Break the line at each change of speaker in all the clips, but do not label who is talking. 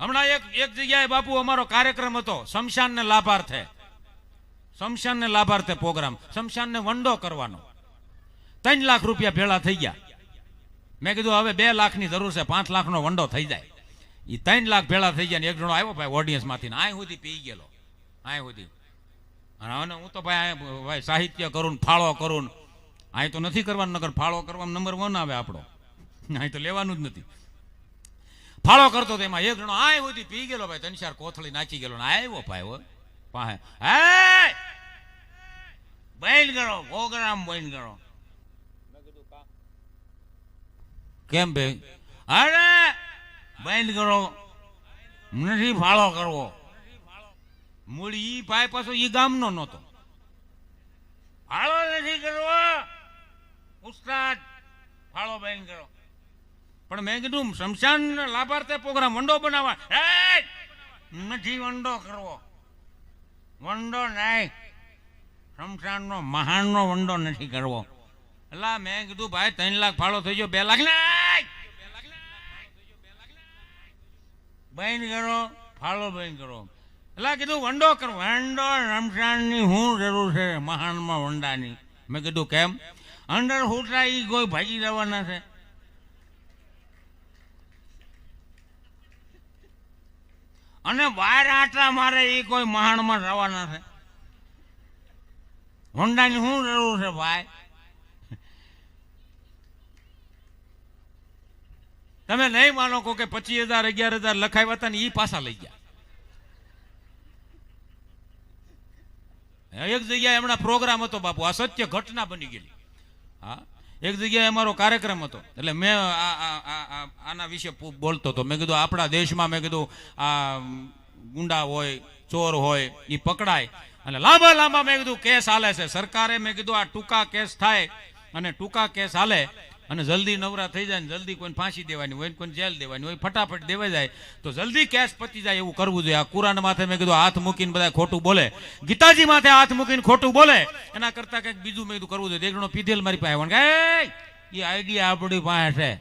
હમણાં એક એક જગ્યાએ બાપુ અમારો કાર્યક્રમ હતો. શમશાન ને લાભાર્થે. શમશાન ને લાભાર્થે પ્રોગ્રામ. શમશાન ને વંડો કરવાનો. ત્રણ લાખ રૂપિયા ભેળા થઈ ગયા. મેં કીધું, હવે બે લાખની જરૂર છે, પાંચ લાખનો વંડો થઈ જાય. એ ત્રણ લાખ ભેળા થઈ ગયા ને એક જણો આવ્યો ભાઈ ઓડિયન્સમાંથી આય સુધી પી ગયેલો. આય સુધી અને હું તો ભાઈ ભાઈ સાહિત્ય કરું ફાળો કરું અહીં તો નથી કરવાનું નગર ફાળો કરવામાં નંબર વન આવે આપણો. અહીં તો લેવાનું જ નથી. ફાળો કરતો તો એમાં. એક જણો આય સુધી પી ગયેલો ભાઈ. ત્રણ ચાર કોથળી નાચી ગયેલો આવ્યો ભાઈ પાસે હે! બંધ કરો પ્રોગ્રામ બંધ કરો કેમ ભાઈ? અરે! બંધ કરો નથી ફાળો કરવો. મૂળ ઈ ભાઈ પાછો ઈ ગામનો નહોતો. ફાળો નથી કરવો. ઉસ્તાદ, ફાળો બંધ કરો પણ મેં કીધું, શમશાન લાભાર્થે પ્રોગ્રામ વંડો બનાવવા. એ નથી વંડો કરવો. વંડો નહીં. શમશાનનો મહાનનો વંડો નથી કરવો. એટલે મેં કીધું, ભાઈ, ત્રણ લાખ ફાળો થઈ ગયો, બે લાખ નહીં. બંધ કરો, ફાળો બંધ કરો. એટલે કીધું, વંડો કરો. વંડો રમશાનની શું જરૂર છે, મહાનમાં વંડાની. મેં કીધું, કેમ? અંદર હોટા ઈ કોઈ ભાગી જવાના છે. અને બહાર આટલા મારે એ કોઈ મહાણમાં રવાના છે હોન્ડાની શું જરૂર છે ભાઈ? તમે નહીં માનો કહો કે પચીસ હજાર, અગિયાર હજાર લખાવ્યા હતા ને એ પાછા લઈ ગયા. એક જગ્યાએ હમણાં પ્રોગ્રામ હતો બાપુ, આ સત્ય ઘટના બની ગયેલી. હા? એક જગ્યાએ અમારો કાર્યક્રમ હતો. એટલે મેં આના વિશે બોલતો હતો. મેં કીધું, આપણા દેશમાં, મેં કીધું, આ ગુંડા હોય, ચોર હોય એ પકડાય. અને લાંબા લાંબા મેં કીધું, કેસ હાલે છે. સરકારે મેં કીધું, આ ટૂંકા કેસ થાય. અને ટૂંકા કેસ હાલે. અને જલ્દી નવરા થઈ જાય ને જલ્દી કોઈને ફાંસી દેવાની હોય કોઈને જેલ દેવાની હોય, ફટાફટ દેવા જાય, તો જલ્દી કેસ પતી જાય એવું કરવું જોઈએ. આ કુરાન માથે મેં કીધું, હાથ મૂકીને બધા ખોટું બોલે. ગીતાજી માથે હાથ મૂકીને ખોટું બોલે. એના કરતા કંઈક બીજું મેં કીધું કરવું જોઈએ. દેખણો પીધેલ મારી પાસે. આવ્યો ને કે એ આઈડિયા આપણી પાસે છે.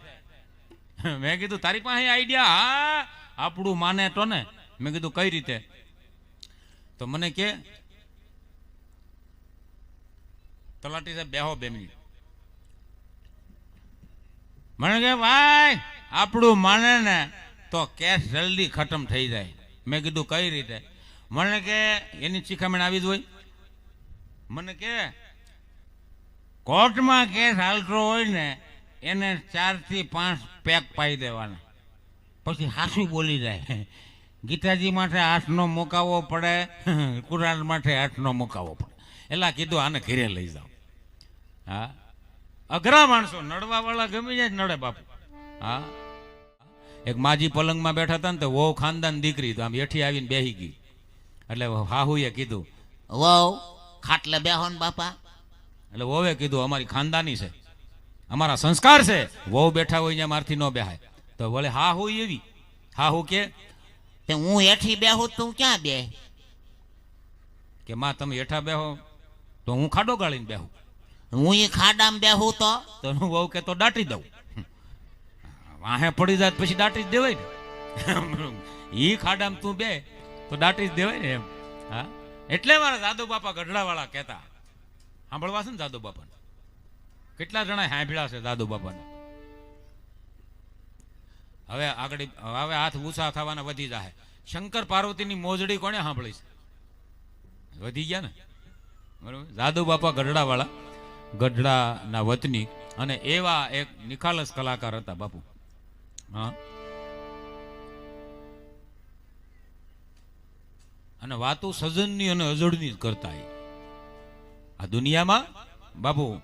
મેં કીધું, તારી પાસે આઈડિયા? હા, આપણું માને તો ને. મેં કીધું, કઈ રીતે? તો મને કે, તલાટી સાહેબ બેહો બે મિનિટ. મને કે, ભાઈ, આપણું માને ને તો કેસ જલ્દી ખતમ થઈ જાય. મેં કીધું, કઈ રીતે? મને કે, એની શિખામણ આવી જ હોય. મને કે, કોર્ટમાં કેસ હાલતો હોય ને, એને ચારથી પાંચ પેક પાઈ દેવાના. પછી હાસું બોલી જાય. ગીતાજી માટે હાથનો મુકાવવો પડે, કુરાન માટે હાથનો મુકાવો પડે. એટલે કીધું, આને ઘેરે લઈ જાઓ. હા. અઘરા માણસો. નડવા વાળા ગમી જાય નડે બાપુ. હા. એક માજી પલંગમાં બેઠા હતા ને તો વહુ ખાનદાન દીકરી તો આમ હેઠી આવીને બેહી ગઈ. એટલે હાહુએ કીધું
વહુ ખાટલે બેહો ને બાપા.
એટલે વહુએ કીધું અમારી ખાનદાની છે. અમારા સંસ્કાર છે. વહુ બેઠા હોય ત્યાં મારથી ન બેહાય. તો વળે હા હું એવી. હા હું કે
હું હેઠી બેહું તું ક્યાં બે
કે માં તમે હેઠા બેહો તો હું ખાડો ગાળીને બેહું.
હું ઈ ખાડામાં બેહું તો?
તો હું વહુ કે તો દાટી દઉં. વાહે પડી જાય પછી દાટી જ દેવાય ને. એ ખાડામાં તું બે તો દાટી જ દેવાય ને એમ. હા? એટલે મારા દાદુ બાપા ગઢડાવાળા કહેતા. સાંભળવા છે ને દાદુ બાપાને? કેટલા જણા સાંભળ્યા છે દાદુ બાપાને? હવે આગળ, હવે હાથ ઊંચા થવાના વધી જાય શંકર પાર્વતીની મોજડી કોને સાંભળી છે? વધી ગયા ને? બરોબર? દાદુ બાપા ગઢડાવાળા. ગઢડાના વતની અને એવા એક નિખાલસ કલાકાર હતા બાપુ. હા. અને વાતો સજનની અને અજડની કરતા આ દુનિયામાં બાપુ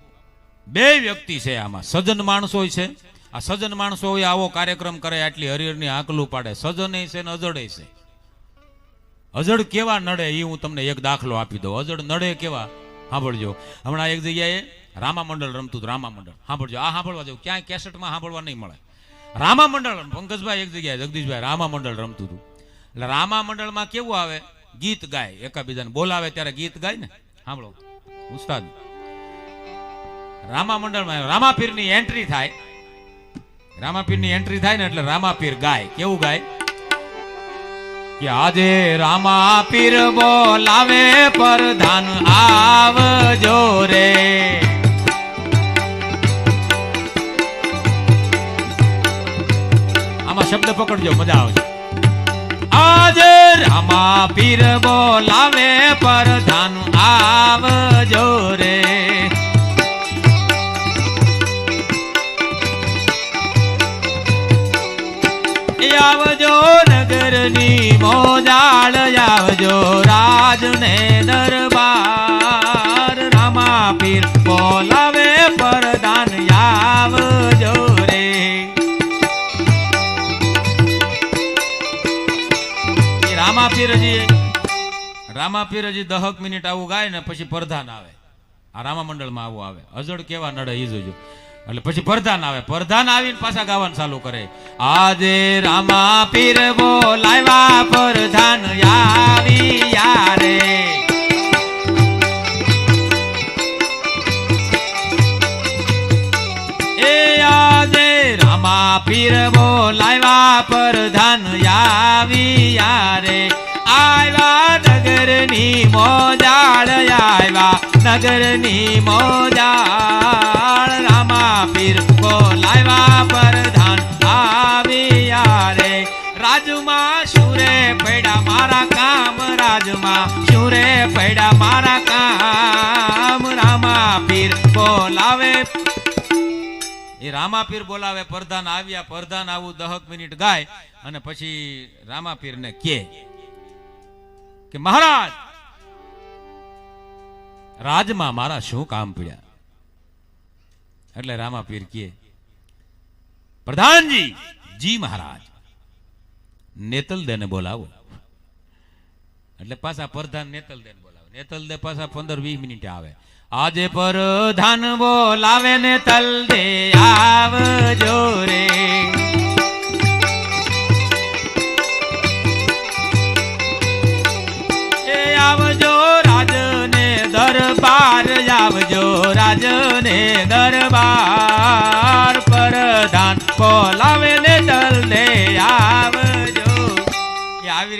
બે વ્યક્તિ છે આમાં. સજન માણસો છે. આ સજન માણસો આવો કાર્યક્રમ કરે આટલી હરિહરની આંકલું પાડે. સજન છે ને અજડે છે. અજડ કેવા નડે એ હું તમને એક દાખલો આપી દઉં. અજડ નડે કેવા? સાંભળજો. હમણાં એક જગ્યાએ રામા મંડળ રમતું હતું રામા મંડળ સાંભળજો, આ સાંભળવા જવું ક્યાંય કેસેટમાં સાંભળવા નહીં મળે. રામા મંડળ પંકજભાઈ એક જગ્યાએ, જગદીશભાઈ રામા મંડળ રમતું હતું. એટલે રામા મંડળમાં કેવું આવે? ગીત ગાય, એકાબીજાને બોલાવે ત્યારે ગીત ગાય ને? સાંભળો. ઉસ્તાદ. રામા મંડળમાં રામાપીરની એન્ટ્રી થાય. રામાપીરની એન્ટ્રી થાય ને એટલે રામાપીર ગાય. કેવું ગાય? કે આજે રામા પીર બોલાવે, પરધાન આવજો રે. આમાં શબ્દ પકડજો, મજા આવશે. આજે રામા પીર બોલાવે, પરધાન આવજો રે. નગરની મોજાળ આવજો રાજને દરબાર. રામા પીર બોલાવે પરદાન આવજો રે. રામા પીરજી રામા પીરજી દહક મિનિટ આવું ગાય ને પછી પરધાન આવે. આ રામા મંડળમાં આવું આવે. અજડ કેવા નડે એ જોજો. એટલે પછી પરધાન આવે. પરધાન આવીને પાછા ગાવાનું ચાલુ કરે. આજે રામા પીર બોલાવ્યા પરધાન આવી યારે. એ આજે રામા પીર બોલાવ્યા પરધાન આવી યારે. આવ્યા નગરની મોજાળ, આવ્યા નગરની મોજાળ. રામા પીર બોલાવ્યા પરધાન આવ્યા રે રાજમાં શુરે પડ્યા મારા કામ રાજમાં. શુરે પડ્યા મારા કામ રામા પીર બોલાવે. એ રામાપીર બોલાવે, પરધાન આવ્યા, પરધાન આવું દહક મિનિટ ગાય અને પછી ને કે, મહારાજ, રાજમાં મારા શું કામ પડ્યા? એટલે રામાપીર કે પ્રધાનજી, જી મહારાજ, નેતલ દેને બોલાવો. એટલે પાછા પ્રધાન નેતલ દેને બોલાવે. નેતલ દે પાછા પંદર વીસ મિનિટે આવે. આજે પ્રધાન બોલાવે ને તલ દે, આવજો રે.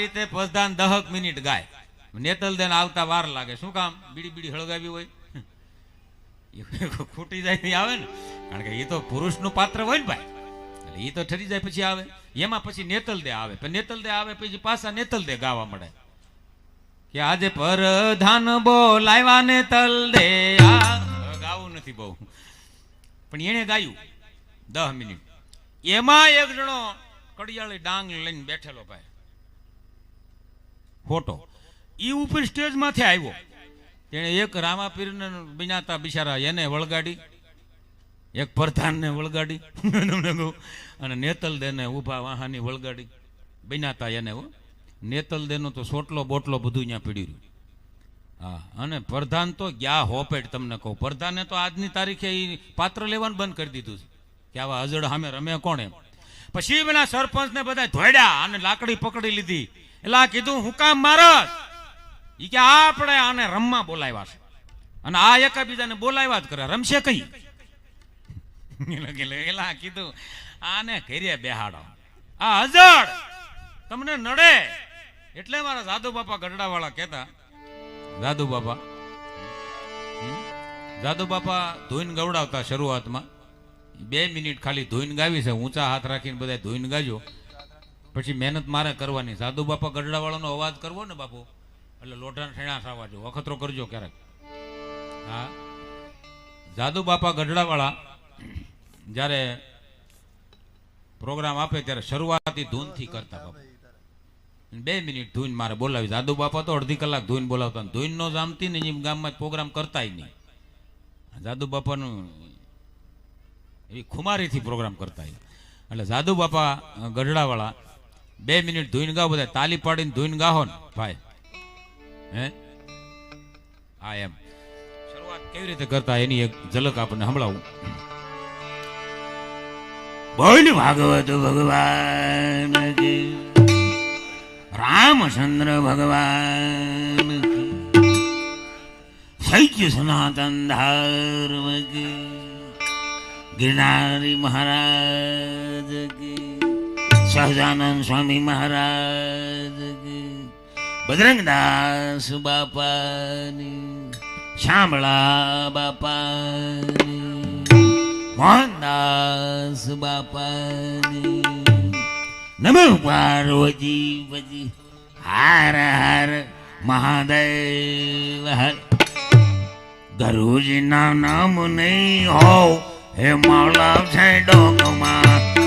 રીતે પસદાન દહક મિનિટ ગાય. નેતલ દેન આવતા વાર લાગે. શું કામ? બીડી બીડી હળગાવી હોય? ખૂટી જાય આવે ને? કારણ કે એ તો પુરુષનું પાત્ર હોય ને ભાઈ. એટલે એ તો ઠરી જાય પછી આવે. એમાં પછી નેતલ દે આવે. નેતલ દે આવે પછી પાછા નેતલ દે ગાવા મળે. કે આજે પરધાન બોલાવ્યા નેતલ દે. આ ગાવું નથી બહુ. પણ એણે ગાયું દહ મિનિટ. એમાં એક જણો કડિયાળી ડાંગ લઈને બેઠેલો ભાઈ. ફોટો એ ઉપર સ્ટેજમાંથી આવ્યો. તેણે એક રામાપીરને બિનાતા બિચારા એને વળગાડી, એક પ્રધાનને વળગાડી અને નેતલ દેને ઊભા વાહાની વળગાડી, બિનાતા એને હો. નેતલ દેનો તો સોટલો બોટલો બધું અહીંયા પીડી રહ્યું. હા, અને પ્રધાન તો ગયા હોપેટ તમને કહું. પ્રધાને તો આજની તારીખે એ પાત્ર લેવાનું બંધ કરી દીધું છે. કે આવા અજડ સામે રમે કોણ એમ? પછી પેલા સરપંચને બધા ધોડ્યા અને લાકડી પકડી લીધી. એટલે આ કીધું, હું કામ મારસ ઈ કે, આપણે આને રમવા બોલાવ્યા છે. અને આ એકાબીજાને બોલાવ્યા જ કરે. રમશે કઈ? એલા કીધું, આને ઘેરે બેહાડો. આ હજળ, તમને નડે. એટલે મારા સાધુ બાપા ગઢડાવાળા કહેતા દાદુ બાપા જાદુ બાપા ધોઈને ગવડાવતા શરૂઆતમાં. બે મિનિટ ખાલી ધોઈને ગાવી છે. ઊંચા હાથ રાખીને બધા ધોઈને ગાજો. પછી મહેનત મારે કરવાની. સાધુ બાપા ગઢડાવાળાનો અવાજ કરવો ને બાપુ, એટલે લોઢાના ઠેણા સાવાજો વખતરો કરજો ક્યારેક. હા. જાદુ બાપા ગઢડાવાળા જ્યારે પ્રોગ્રામ આપે ત્યારે શરૂઆતી ધૂનથી કરતા બાપુ. બે મિનિટ ધૂન મારે બોલાવી. જાદુ બાપા તો અડધી કલાક ધૂન બોલાવતા ધૂન નો જામતી ને એમ ગામમાં પ્રોગ્રામ કરતાય નહીં. જાદુ બાપાનું એવી ખુમારીથી પ્રોગ્રામ કરતા એટલે જાદુ બાપા ગઢડાવાળા બે મિનિટ ધોઈને ગાઓ બધા. તાલી પાડીને ધોઈને ગાહો ને, ભાઈ. હે? હા, એમ. શરૂઆત કેવી રીતે કરતા એની એક ઝલક આપણને સંભળાવું. બોલ ભાગવત ભગવાન રામચંદ્ર ભગવાન સૈક્ય સનાતન ધર્મ ગિરનારી મહારાજ કી. સહજાનંદ સ્વામી મહારાજ બજરંગદાસ બાપાની, શામળા બાપાની, મોહનદાસ બાપાની. નમો પાર્વતી પતિ હાર હાર મહાદેવ હર. ગરુજીના નામ નહીં હો હે માવલા છે ડોકમાં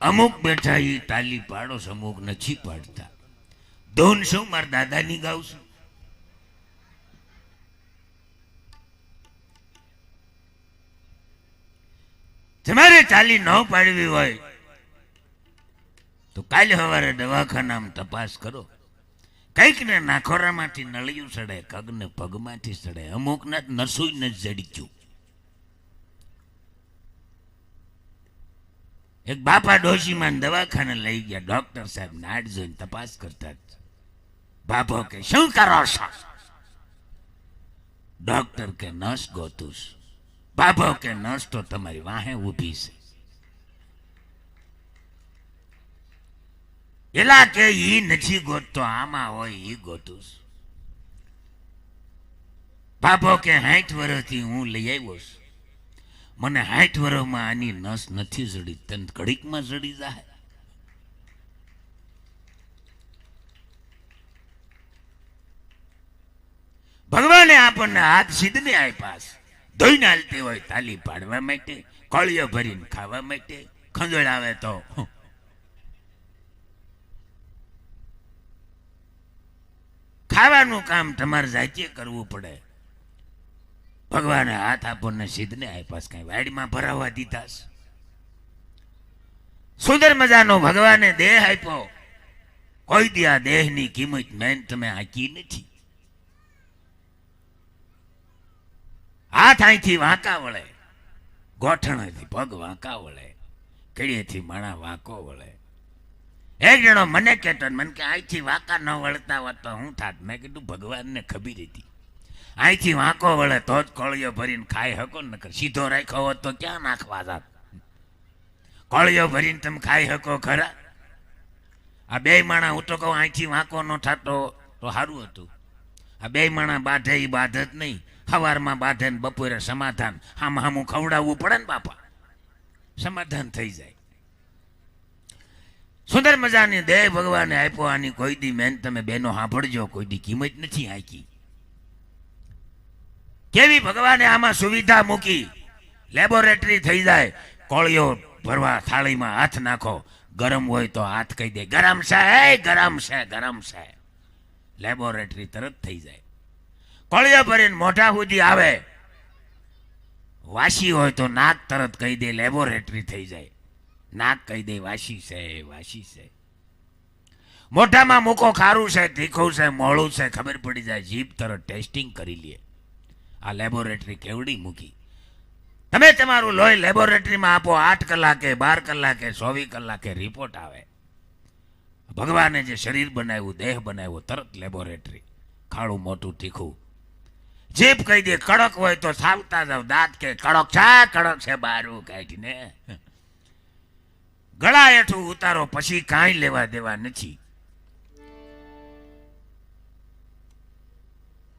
અમુક બેઠા એ તાલી પાડો, અમુક નથી પાડતા. ધોન શું મારા દાદાની ગાઉં તમારે ચાલી ન પાડવી હોય, તો કાલે સવારે દવાખાનામાં તપાસ કરો. કંઈક ને નાખોરામાંથી નળિયું સડે કગને પગમાંથી સડે અમુક ના નસુઈ ન જડક્યું એક બાપા ડોશીમાં દવાખાને લઈ ગયા. ડોક્ટર સાહેબ નાટ જોઈને તપાસ કરતા બાપો કે, શું કરો છો? ડોક્ટર કે, નસ ગોતું. બાપો કે, નસ તો તમારી વાહે ઊભી છે. એલા કે, ઈ નથી ગોતતો, આમાં હોય ઈ ગોતું. બાપો કે સાઠ વર્ષથી હું લઈ આવ્યો છું. મને હાઠ વર્ષમાં આની નસ નથી જડી તને ઘડીકમાં જડી જાય ભગવાને આપણને હાથ સીધને આપ્યા ધોઈને હાલતી હોય તાલી પાડવા માટે, કળીઓ ભરીને ખાવા માટે, ખંજળ આવે તો. ખાવાનું કામ તમારે જાતે કરવું પડે. ભગવાને હાથ આપણને સિદ્ધને આપ્યા કઈ વાડીમાં ભરાવા દીધા સુંદર મજાનો ભગવાને દેહ આપ્યો. કોઈ દી આ દેહની કિંમત મેન તમે આંકી નથી. હાથ અહીંથી વાંકા વળે. ગોઠણેથી પગ વાંકા વળે. કડીએથી માણા વાંકો વળે. એક જણો મને કહેતો, મને કે અહીંથી વાંકા ન વળતા હોત તો હું થાત. મેં કીધું, ભગવાનને ખબીર હતી. અહીંથી વાંકો વળે તો જ કોળીઓ ભરીને ખાઈ શકો ને સીધો રાખ્યો હોત તો ક્યાં નાખવા જાત? કોળીઓ ભરીને તમે ખાઈ શકો ખરા? આ બે માણા, હું તો કહું અહીંથી વાંકો ન થતો તો સારું હતું. આ બે માણા બાંધે એ બાંધે જ નહીં. સવારમાં બાંધે ને બપોરે સમાધાન. આમ હામું ખવડાવવું પડે ને બાપા. સમાધાન થઈ જાય. સુંદર મજાની દેહ ભગવાને આપ્યો, આની કોઈ દી મેન તમે બેનો સાંભળજો, કોઈ દી કિંમત નથી આંકી કેવી ભગવાને આમાં સુવિધા મૂકી? લેબોરેટરી થઈ જાય, કોળીઓ ભરવા થાળીમાં હાથ નાખો. ગરમ હોય તો હાથ કહી દે, ગરમ છે ગરમ છે ગરમ છે. લેબોરેટરી તરત થઈ જાય. કોળીઓ ભરીને મોઢા સુધી આવે. વાસી હોય તો નાક તરત કહી દે લેબોરેટરી થઈ જાય. નાક કહી દે, વાસી છે વાસી છે. મોઢામાં મૂકો, ખારું છે, તીખું છે મોળું છે. ખબર પડી જાય, જીભ તરત ટેસ્ટિંગ કરી લે. આ લેબોરેટરી કેવડી મૂકી? તમે તમારું લોહી લેબોરેટરીમાં આપો, આઠ કલાકે, બાર કલાકે, ચોવીસ કલાકે રિપોર્ટ આવે. ભગવાને જે શરીર બનાવ્યું, દેહ બનાવ્યો, તરત લેબોરેટરી ખાડું મોટું તીખું. જીભ કહી દે, કડક હોય તો સાવતા જાવ. દાંત કે, કડક છે કડક છે, બારું કાઢીને ગળા હેઠું ઉતારો, પછી કાંઈ લેવા દેવા નથી.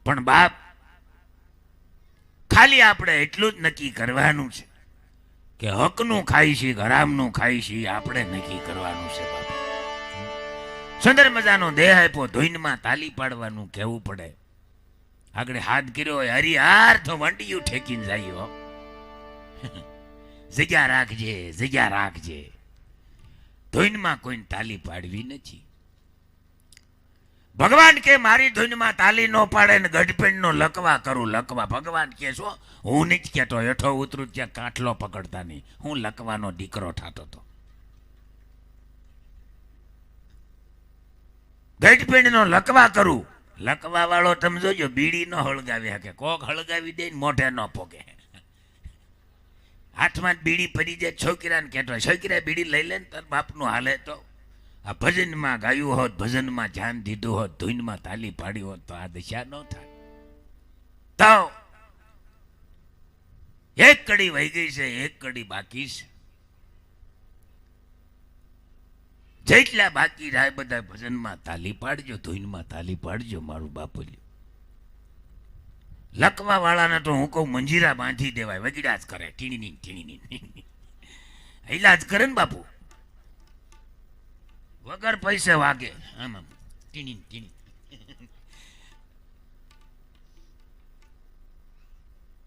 પણ બાપ ખાલી આપણે એટલું જ નક્કી કરવાનું છે. કે હકનું ખાઈ છે હરામનું ખાઈ છે આપણે નક્કી કરવાનું છે સુંદર મજાનો દેહ આપ્યો ધોઈનમાં તાલી પાડવાનું કહેવું પડે. આગળ હાથ કર્યો હોય હરિહાર તો વંડિયું ઠેકીને જાય. જગ્યા રાખજે જગ્યા રાખજે. ધોઈનમાં કોઈને તાલી પાડવી નથી. ભગવાન કે, મારી ધૂનમાં તાલી ન પાડે ને ગઢપીણનો લકવા કરું, લકવા. ભગવાન કે શું હું નીચ કહેતો, હેઠો ઉતરું ત્યાં કાંઠલો પકડતા નહીં. હું લકવાનો દીકરો થતો હતો. ગઢપીણનો લકવા કરું. લકવા વાળો તમે જોજો, બીડી ન હળગાવી શકે. કોક હળગાવી દે મોઢે ન પોગે. હાથમાં બીડી પડી જાય, છોકરાને કહેતો છોકરા બીડી લઈ લે ને, તાર બાપનું હાલે તો. આ ભજનમાં ગાયું હોત, ભજનમાં ધ્યાન દીધું હોત, ધૂનમાં તાલી પાડી હોત, તો આ દશા ન થાય. તો એક કડી વહી ગઈ છે, એક કડી બાકી છે. જેટલા બાકી રહે બધા ભજનમાં તાલી પાડજો, ધૂનમાં તાલી પાડજો, મારું બાપુલ્યું લકવા વાળાને તો હું કહું, મંજીરા બાંધી દેવાય વગીડા જ કરે ટીણી ટીણી ઈલાજ કરે ને બાપુ. વગર પૈસે વાગે. આમ આમ. ટીણી ટીણી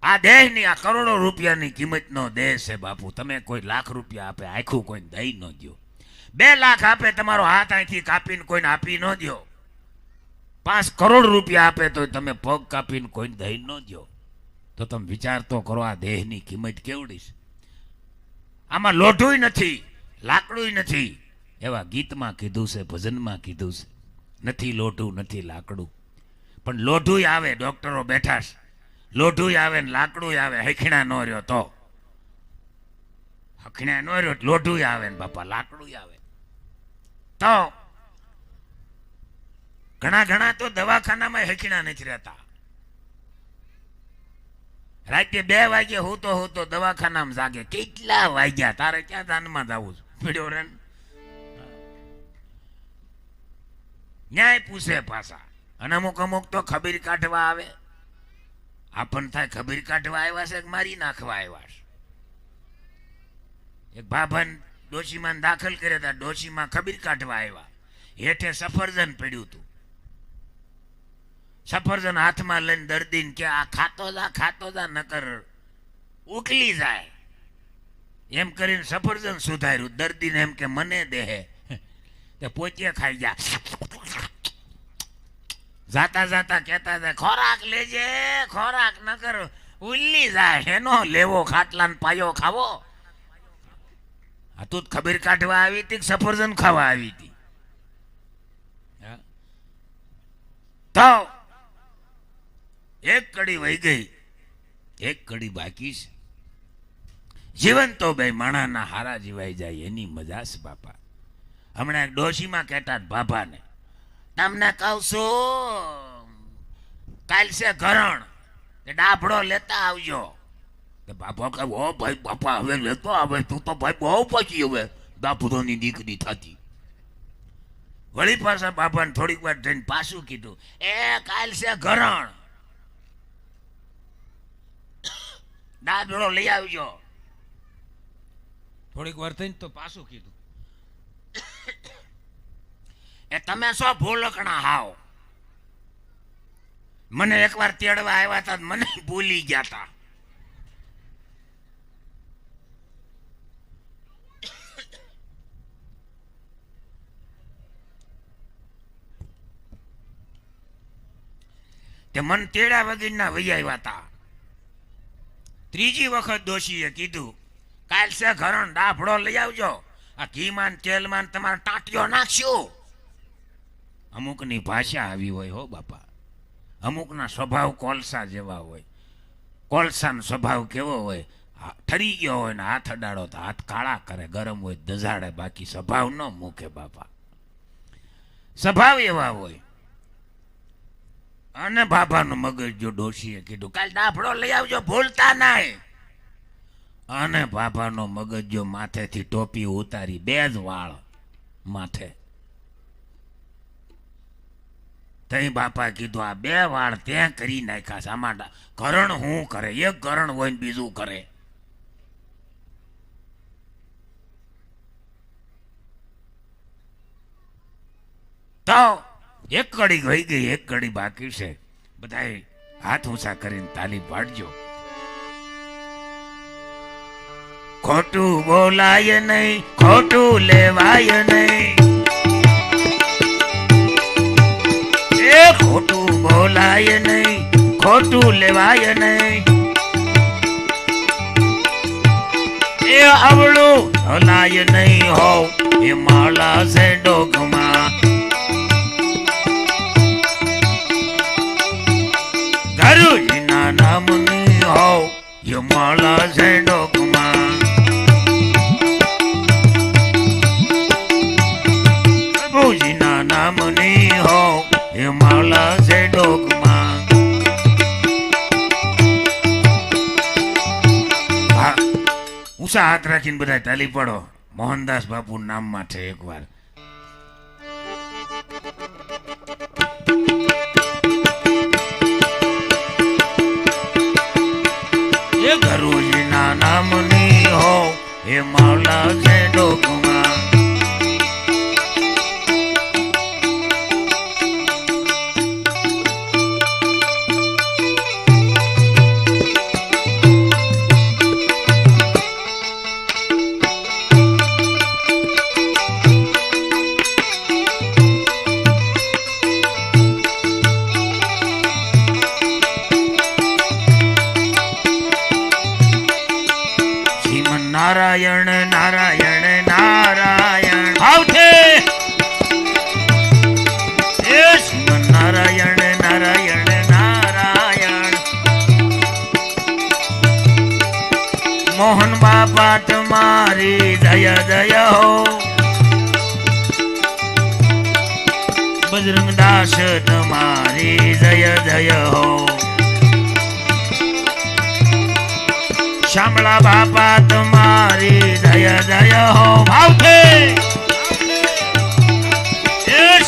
આ દેહની, આ કરોડો રૂપિયાની કિંમતનો દેહ છે, બાપુ. તમે કોઈ લાખ રૂપિયા આપે, આખું કોઈને દઈ ન દો બે લાખ આપે, તમારો હાથ અહીંથી કાપીને કોઈને આપી ન દો પાંચ કરોડ રૂપિયા આપે તો તમે પગ કાપીને કોઈને દઈ ન દો તો તમે વિચાર તો કરો, આ દેહની કિંમત કેવડી છે? આમાં લોઢુંય નથી, લાકડુંય નથી. એવા ગીતમાં કીધું છે, ભજનમાં કીધું છે. નથી લોઢું, નથી લાકડું. પણ લોઢુંય આવે, ડોક્ટરો બેઠા છે. લોઢુંય આવે ને લાકડુંય આવે, હખીણા ન રહ્યો તો. હખીણા ન રહ્યો તો લોઢુંય આવે ને બાપા, લાકડુંય આવે. તો ઘણા ઘણા તો દવાખાનામાં હખીણા નથી રહેતા. રાતે બે વાગે હું તો હું તો દવાખાનામાં જાગે. કેટલા વાગ્યા? તારે ક્યાં દાનમાં જવું છે? પીડ્યો ન્યાય પૂછે પાછા. અને અમુક અમુક તો ખબીર કાઢવા આવે. આપણને થાય ખબીર કાઢવા આવ્યા છે મારી નાખવા આવ્યા છે? એક ભાભન ડોશીમાં દાખલ કર્યા હતા, ડોશીમાં ખબીર કાઢવા આવ્યા. હેઠે સફરજન પડ્યું હતું. સફરજન હાથમાં લઈને દર્દીને કે આ ખાતો જા ખાતો જા, નકર ઉકલી જાય. એમ કરીને સફરજન સુધાર્યું. દર્દીને એમ કે, મને દેહે તે પોતે ખાઈ જા જાતા જાતા કહેતા હતા ખોરાક લેજે, ખોરાક નકર ઉલ્લી જાય એનો લેવો ખાટલા પાયો ખાવો. આ તું ખબીર કાઢવા આવી હતી સફરજન ખાવા આવી હતી? તો, એક કડી વહી ગઈ, એક કડી બાકી છે. જીવન તો બે માણાના હારા જીવાઈ જાય, એની મજા છે બાપા. હમણાં એક ડોશીમાં કહેતા હતા બાપાને તમને કહું છું કાલ છે ઘરણ. તે ડાભડો લેતા આવજો. તે બાપા કહે ઓ ભાઈ, બાપા, હવે લેતો આવે, તું તો ભાઈ બહુ પછી હવે. દાપડોની દીકરી થતી. વળી પાછા બાપાને થોડીક વાર જઈને પાછું કીધું, એ કાલ છે ઘરણ. દાદડો લઈ આવજો.
થોડીક વાર થઈને તો પાછું કીધું.
એ તમે શું ભૂલકણા હાવ. મને એકવાર તેડવા આવ્યા હતા મને ભૂલી ગયા હતા તે મન તેડા વગરના વહી આવ્યા હતા ત્રીજી વખત દોશીએ કીધું, કાલ છે ઘરણ ડાફડો લઈ આવજો. આ ઘીમાન તેલમાન તમારે ટાંટીઓ નાખશું. અમુકની ભાષા આવી હોય હો બાપા. અમુકના સ્વભાવ કોલસા જેવા હોય. કોલસાનો સ્વભાવ કેવો હોય? ઠરી ગયો હોય ને હાથ અડાડો તો હાથ કાળા કરે, ગરમ હોય, દઝાડે, બાકી સ્વભાવ ન મૂકે બાપા. સ્વભાવ એવા હોય. અને બાપાનું મગજ જો ડોશીએ કીધું, કાલ ડાફડો લઈ આવજો, ભૂલતા નહીં અને બાપાનો મગજ જો માથેથી ટોપી ઉતારી, બે જ વાળ માથે તઈ બાપા કીધું, આ બે વાળ ત્યાં કરી નાખ્યા સામાડા કરણ હું કરે? એક કરણ હોય ને બીજું કરે. તો એક કડી વહી ગઈ, એક કડી બાકી છે. બધાએ હાથ ઊંચા કરીને તાલી પાડજો. ખોટું બોલાય નહીં, ખોટું લેવાય નહીં. એ ખોટું બોલાય નહીં, ખોટું લેવાય નહીં. એ આવડું હલાય નહીં હોવ, એ માળા છે ડોકમાં ગરુજીના નામની હોવ, એ માળા છે ઊંચા હાથ રાખીને બધા ચાલી પડો. મોહનદાસ બાપુ નામમાં છે એકવાર. એ ગરુજીના નામની હો, એ માવલા છે ડોકમાં તમારી દયા દયા હો. બજરંગ દાસ તમારી દયા દયા હો. શામળા બાપા તમારી દયા દયા હો. ભાવથે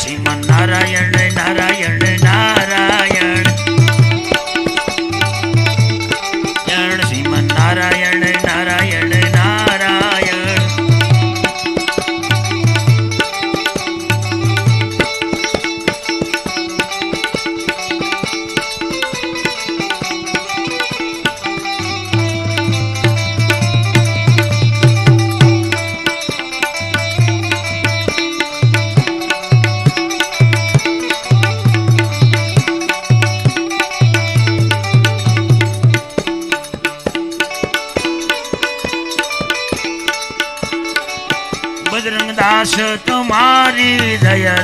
શ્રીમન નારાયણ નારાયણ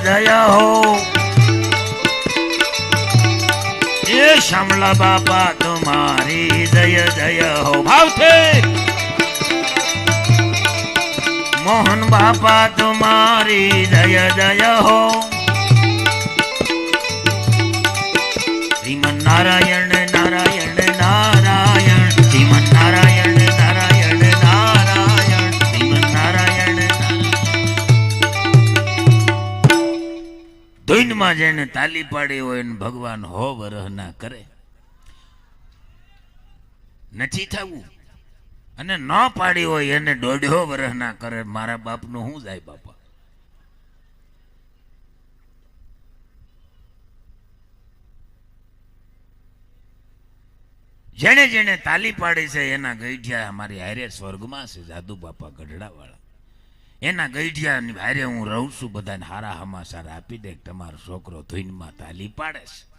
દયા હો એ શામળા બાપા તમારી જય જય હો ભાવથે મોહન બાપા તમારી જય જય હો શ્રીમન નારાયણ ધૂનમાં જેને તાલી પાડી હોય ને ભગવાન હો વરહ ના કરે. નથી થવું. અને ન પાડી હોય એને દોઢો વરહ ના કરે. મારા બાપનું શું જાય બાપા? જેને જેણે તાલી પાડી છે, એના ગઈઠિયા અમારી હારે સ્વર્ગમાં છે, જાદુ બાપા ગઢડાવાળા. એના ગઈઢિયાની ભારે હું રહું છું, બધાને હારા હમાસાર આપી દે તમારો છોકરો ધૂનમાં તાલી પાડે છે.